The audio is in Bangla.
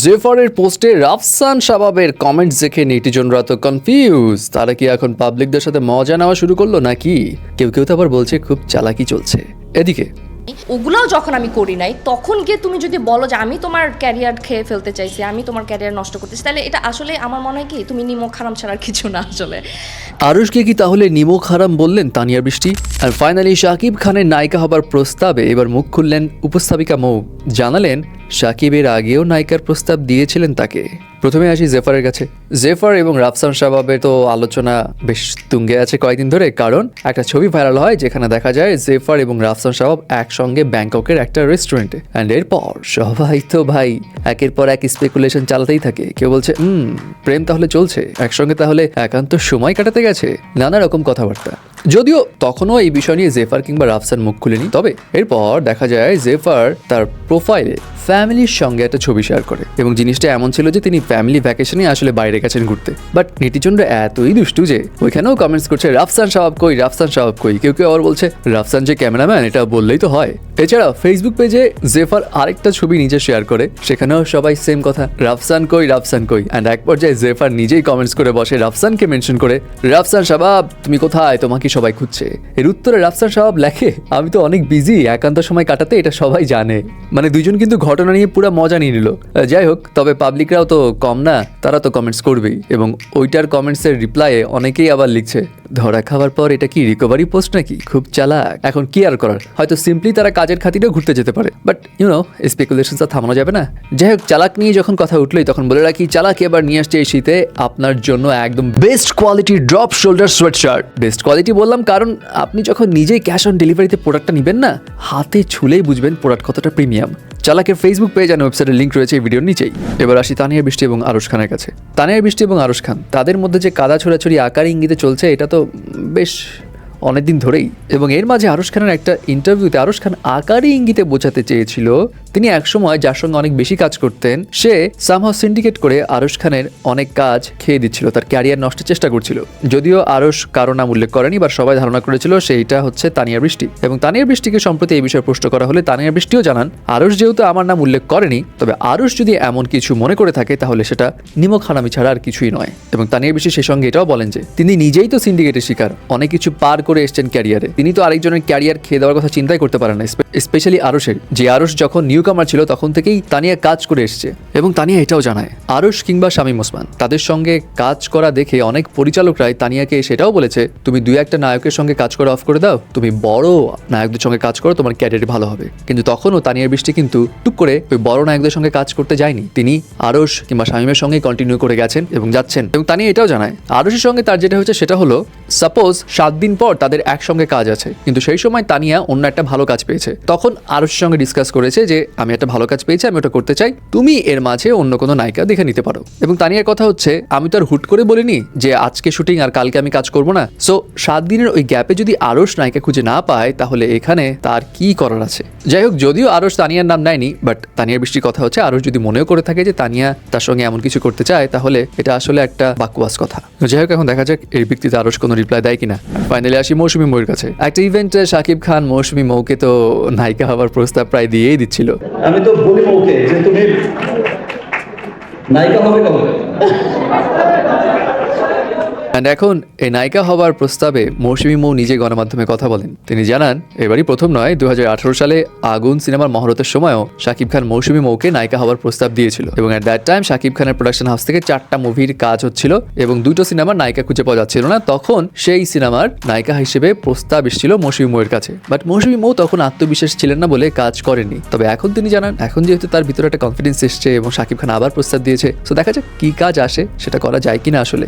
জেফারের পোস্টে রাফসান শাবাবের কমেন্টস দেখে নেটিজনরা তো কনফিউজ তারা কি এখন পাবলিকদের সাথে মজা নেওয়া শুরু করল নাকি? কেউ কেউ তো আবার বলছে খুব চালাকি চলছে। এদিকে। ওগুলোও যখন আমি করি নাই তখন গিয়ে তুমি যদি বলো যে আমি তোমার ক্যারিয়ার খেয়ে ফেলতে চাইছি আমি তোমার ক্যারিয়ার নষ্ট করতেছি তাহলে এটা আসলে আমার মনে হয় কি তুমি নিমক খারাম ছাড়ার কিছু না আসলে। আরুষকে কি তাহলে নিমক হারাম বললেন তানিয়া বৃষ্টি? আর ফাইনালি শাকিব খানের নায়িকা হবার প্রস্তাবে এবার মুখ খুললেন উপস্থাপিকা মৌ। জানালেন শাকিবের আগেও নায়িকার প্রস্তাব দিয়েছিলেন তাকে। প্রথমে আসি জেফারের কাছে। জেফার এবং রাফসান শাবাবের তো আলোচনা বেশ তুঙ্গে আছে কয়েকদিন ধরে, কারণ একটা ছবি ভাইরাল হয় যেখানে দেখা যায় জেফার এবং রাফসান শাবাব একসঙ্গে ব্যাংককের একটা রেস্টুরেন্টে। অ্যান্ড এরপর সবাই তো ভাই একের পর এক স্পেকুলেশন চালাতেই থাকে। কেউ বলছে, হুম, প্রেম তাহলে চলছে, একসঙ্গে তাহলে একান্ত সময় কাটাতে গেছে। নানা রকম কথাবার্তা। যদিও তখনও এই বিষয় নিয়ে জেফার কিংবা রাফসান মুখ খুলেনি। তবে এরপর দেখা যায় জেফার তার প্রোফাইলে ফ্যামিলির সঙ্গে একটা ছবি শেয়ার করে এবং জিনিসটা এমন ছিল যে তিনি ফ্যামিলি ভ্যাকেশনে আসলে বাইরে গেছেন ঘুরতে। বাট নেটিজনরা এতই দুষ্টু যে ওইখানেও কমেন্টস করছে, রাফসান সাহাব কই, রাফসান সাহাব কই? কেউ কেউ আবার বলছে, রাফসান যে ক্যামেরাম্যান এটা বললেই তো হয়। এছাড়া ফেসবুক পেজে জেফার আরেকটা ছবি নিজে শেয়ার করে, সেখানেও সবাই সেম কথা, রাফসান কই রাফসান কই? অ্যান্ড এক পর্যায়ে জেফার নিজেই কমেন্টস করে বসে, রাফসানকে মেনশন করে, রাফসান শাবাব তুমি কোথায়? তোমাকে সবাই খুঁজছে। এর উত্তরে রাফসান শাবাব লেখে, আমি তো অনেক বিজি একান্ত সময় কাটাতে এটা সবাই জানে। মানে দুইজন কিন্তু ঘটনা নিয়ে পুরো মজা নিয়ে নিল। যাই হোক, তবে পাবলিকরাও তো কম না, তারা তো কমেন্টস করবেই। এবং ওইটার কমেন্টসের রিপ্লাইয়ে অনেকেই আবার লিখছে, ধরা খাওয়ার পর এটা কি রিকভারি পোস্ট নাকি? খুব চালাক। এখন কি আর করার? হয়তো সিম্পলি তারা কাজের খাতিরেও ঘুরতে যেতে পারে। বাট ইউ নো স্পেকুলেশন তো থামানো যাবে না। যাই হোক, চালাক নিয়ে যখন কথা উঠলোই, তখন বলে রাখি, চালাক এবার নিয়ে আসছে এই শীতে আপনার জন্য একদম best quality drop shoulder sweatshirt best quality বললাম কারণ আপনি যখন নিজেই ক্যাশ অন ডেলিভারিতে প্রোডাক্টটা নেবেন না, হাতে ছুলেই বুঝবেন প্রোডাক্ট কতটা প্রিমিয়াম চালাকের ফেসবুক পেজ আর ওয়েবসাইটের লিঙ্ক রয়েছে এই ভিডিওর নিচেই। এবার আসি তানিয়া বৃষ্টি এবং আরশ খানের কাছে। তানিয়া বৃষ্টি এবং আরশ খান, তাদের মধ্যে যে কাদা ছোড়াছড়ি আকার ইঙ্গিতে চলছে, এটা তো বেশ অনেকদিন ধরেই। এবং এর মাঝে আরশ খানের একটা ইন্টারভিউতে আরশ খান আকারই ইঙ্গিতে বোঝাতে চেয়েছিল তিনি একসময় যার সঙ্গে অনেক বেশি কাজ করতেন, সে সামহাও সিন্ডিকেট করে আরশ খানের অনেক কাজ খেয়ে দিচ্ছিল, তার ক্যারিয়ার নষ্টের চেষ্টা করছিল। যদিও আরশ কারও নাম উল্লেখ করেনি বা সবাই ধারণা করেছিল সেইটা হচ্ছে তানিয়া বৃষ্টি। এবং তানিয়া বৃষ্টিকে সম্প্রতি এই বিষয়ে প্রশ্ন করা হলে তানিয়া বৃষ্টিও জানান, আরশ যেহেতু আমার নাম উল্লেখ করেনি, তবে আরশ যদি এমন কিছু মনে করে থাকে, তাহলে সেটা নিমক হারামি ছাড়া আর কিছুই নয়। এবং তানিয়া বৃষ্টি সে সঙ্গে এটাও বলেন যে, তিনি নিজেই তো সিন্ডিকেটের শিকার, অনেক কিছু পার করে এসছেন ক্যারিয়ারে তিনি তো আরেকজনের ক্যারিয়ার খেয়ে দেওয়ার কথা চিন্তাই করতে পারেন না স্পেশালি আরশের। যে আরশ যখন নিউ কামার ছিল তখন থেকেই তানিয়া কাজ করে এসছে। এবং তানিয়া এটাও জানায়। আরশ কিংবা শামীম ওসমান তাদের সঙ্গে কাজ করা দেখে অনেক পরিচালকরাই তানিয়াকে সেটাও বলেছে তুমি দুই একটা নায়কের সঙ্গে কাজ করে অফ করে দাও। তুমি বড় নায়কদের সঙ্গে কাজ করো তোমার ক্যারিয়ার ভালো হবে। কিন্তু তখনও তানিয়ার বৃষ্টি কিন্তু টুক করে ওই বড় নায়কদের সঙ্গে কাজ করতে যায়নি। তিনি আরশ কিংবা শামীমের সঙ্গে কন্টিনিউ করে গেছেন এবং যাচ্ছেন। এবং তানিয়া এটাও জানায় আরশের সঙ্গে তার যেটা হচ্ছে সেটা হলো সাপোজ সাত দিন পর তাদের একসঙ্গে কাজ আছে। কিন্তু সেই সময় তানিয়া অন্য একটা ভালো কাজ পেয়েছে। তখন আরশের সঙ্গে ডিসকাস করেছে যে, আমি একটা ভালো কাজ পেয়েছি, আমি ওটা করতে চাই। তুমি এর মাঝে অন্য কোনো নায়িকা দেখে নিতে পারো। এবং তানিয়ার কথা হচ্ছে, আমি তো আর হুট করে বলিনি যে আজকে শুটিং আর কালকে আমি কাজ করব না। সো সাত দিনের ওই গ্যাপে যদি আরশ নায়িকা খুঁজে না পায়, তাহলে এখানে তার কি করার আছে? যাই হোক, যদিও আরস তানিয়ার নাম নেয়নি বাট তানিয়ার বৃষ্টির কথা হচ্ছে আরশ যদি মনেও করে থাকে যে তানিয়া তার সঙ্গে এমন কিছু করতে চায়, তাহলে এটা আসলে একটা বাকওয়াস কথা। যাই হোক, এখন দেখা যাক এই ব্যক্তিতে আরশ কোনো রিপ্লাই দেয় কিনা। ফাইনালি আসি মৌসুমী মৌর কাছে। একটা ইভেন্টে শাকিব খান, মৌসুমী মৌকে তো নায়িকা হবার প্রস্তাব প্রায় দিয়েই দিচ্ছিল। আমি তো বলি ওকে যে তুমি নায়িকা হবে কবে? অ্যান্ড এখন এই নায়িকা হবার প্রস্তাবে মৌসুমী মৌ নিজে গণমাধ্যমে কথা বলেন। তিনি জানান, এবারই প্রথম নয় দু সালে আগুন সিনেমার মহরতের সময়ও শাকিব খান মৌসুমী মৌকে নায়িকা হবার প্রস্তাব দিয়েছিল। এবং অ্যাট দ্যাট টাইম শাকিব খানের প্রোডাকশন হাউস থেকে চারটা মুভির কাজ হচ্ছিল এবং দুটো সিনেমার নায়িকা খুঁজে পাওয়া যাচ্ছিল না। তখন সেই সিনেমার নায়িকা হিসেবে প্রস্তাব এসেছিল মৌসুমী মৌয়ের কাছে। বাট মৌসুমী মৌ তখন আত্মবিশ্বাস ছিলেন না বলে কাজ করেনি তবে এখন তিনি জানান, এখন যেহেতু তার ভিতরে একটা কনফিডেন্স এসছে এবং শাকিব খান আবার প্রস্তাব দিয়েছে তো দেখা যাক কি কাজ আসে, সেটা করা যায় কিনা আসলে।